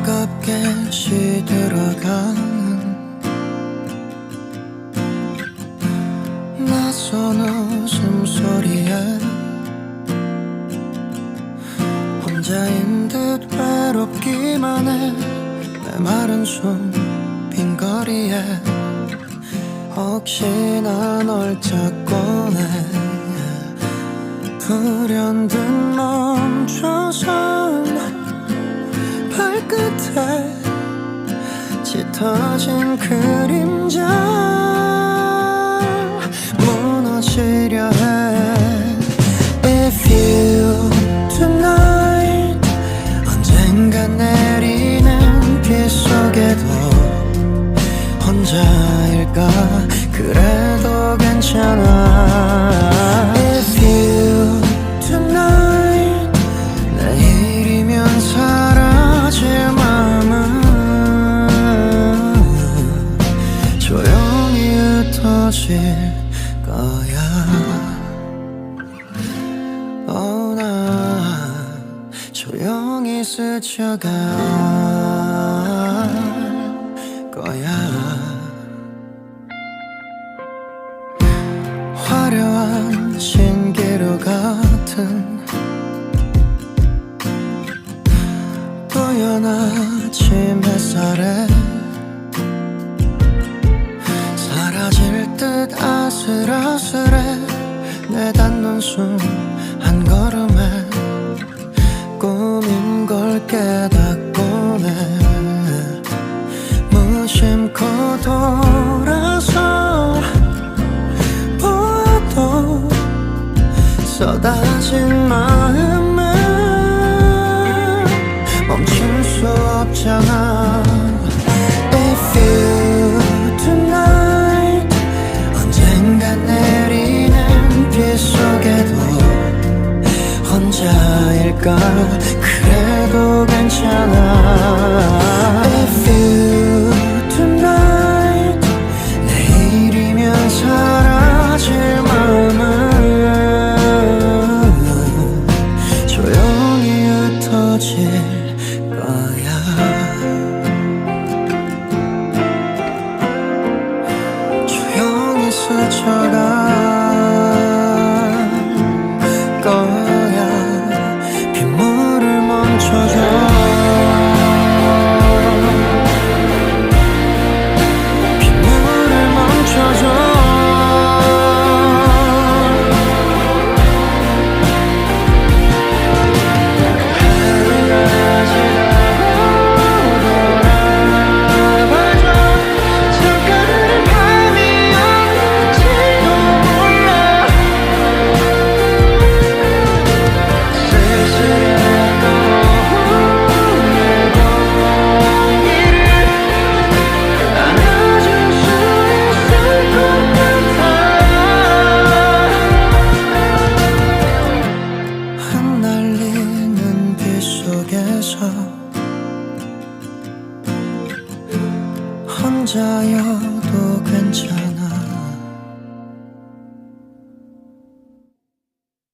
차갑게 시들어가는 낯선 웃음소리에 혼자인 듯 외롭기만 해. 메마른 숨빈 거리에. 혹시나 널 찾곤 해 불현듯 멈춰선 발 끝에 짙어진 그림자 무너지려 해. If you tonight 언젠가 내 흩어질 거야. 어, 나 조용히 스쳐갈 거야. 화려한 신기루 같은 뿌연 아침 햇살에 숨 한 걸음에 꿈인 걸 깨닫곤 해 무심코 돌 혼자일까 그래도 괜찮아 혼자여도 괜찮아